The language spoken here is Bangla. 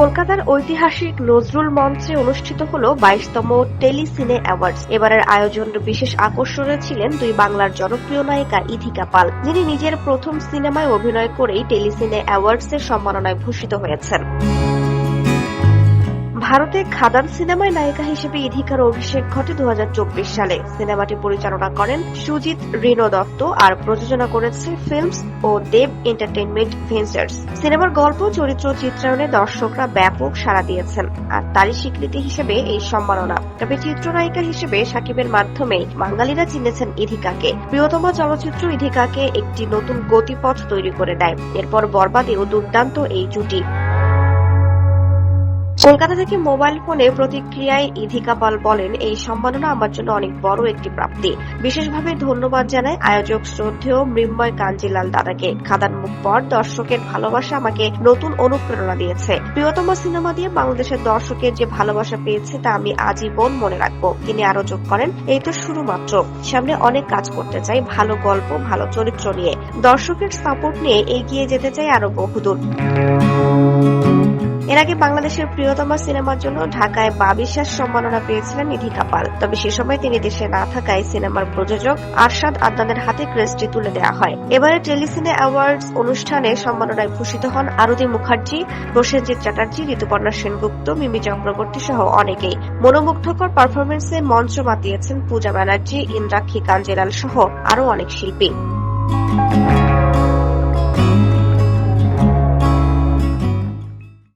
কলকাতার ঐতিহাসিক নজরুল মঞ্চে অনুষ্ঠিত হল বাইশতম টেলিসিনে অ্যাওয়ার্ডস। এবারের আয়োজন বিশেষ আকর্ষণে ছিলেন দুই বাংলার জনপ্রিয় নায়িকা ইথিকা পাল, যিনি নিজের প্রথম সিনেমায় অভিনয় করেই টেলিসিনে অ্যাওয়ার্ডসের সম্মাননায় ভূষিত হয়েছেন। ভারতে খাদান সিনেমায় নায়িকা হিসেবে ইধিকার অভিষেক ঘটে দু হাজার চব্বিশ সালে। সিনেমাটি পরিচালনা করেন সুজিত রিনো দত্ত আর প্রযোজনা করেছে ফিল্মস ও দেব এন্টারটেনমেন্ট ভেঞ্চার্স। সিনেমার গল্প, চরিত্র চিত্রায়নে দর্শকরা ব্যাপক সাড়া দিয়েছেন আর তারই স্বীকৃতি হিসেবে এই সম্মাননা। তবে চিত্রনায়িকা হিসেবে সাকিবের মাধ্যমে বাঙালিরা চিনেছেন ইধিকাকে। প্রিয়তমা চলচ্চিত্র ইধিকাকে একটি নতুন গতিপথ তৈরি করে দেয়। এরপর বরবাদেও দুর্দান্ত এই জুটি। কলকাতা থেকে মোবাইল ফোনে প্রতিক্রিয়ায় ইধিকা পাল বলেন, এই সম্মাননা আমার জন্য অনেক বড় একটি প্রাপ্তি। বিশেষভাবে ধন্যবাদ জানায় আয়োজক শ্রদ্ধেয় মৃন্ময় কাঞ্জিলাল দাদাকে। খাদান মুখ পর দর্শকের ভালোবাসা আমাকে নতুন অনুপ্রেরণা দিয়েছে। প্রিয়তম সিনেমা দিয়ে বাংলাদেশের দর্শকের যে ভালোবাসা পেয়েছে তা আমি আজীবন মনে রাখব। তিনি আরও যোগ করেন, এই তো শুরু মাত্র। সামনে অনেক কাজ করতে চাই, ভালো গল্প, ভালো চরিত্র নিয়ে। দর্শকের সাপোর্ট নিয়ে এগিয়ে যেতে চাই আরও বহুদূর। এর আগে বাংলাদেশের প্রিয়তম সিনেমার জন্য ঢাকায় বাবিশ্বাস সম্মাননা পেয়েছিলেন নিধি কাপাল। তবে সে সময় তিনি দেশে না থাকায় সিনেমার প্রযোজক আরশাদ আদনানের হাতে ক্রেস্টটি তুলে দেওয়া হয়। এবারে টেলিসিনে অ্যাওয়ার্ডস অনুষ্ঠানে সম্মাননায় ভূষিত হন আরতি মুখার্জি প্রসেনজিৎ চ্যাটার্জি, ঋতুপর্ণা সেনগুপ্ত, মিমি চক্রবর্তী সহ অনেকেই। মনোমুগ্ধকর পারফরমেন্সে মঞ্চ মাতিয়েছেন পূজা ব্যানার্জি, ইন্দ্রাক্ষী কাঞ্জেলাল সহ আরও অনেক শিল্পী।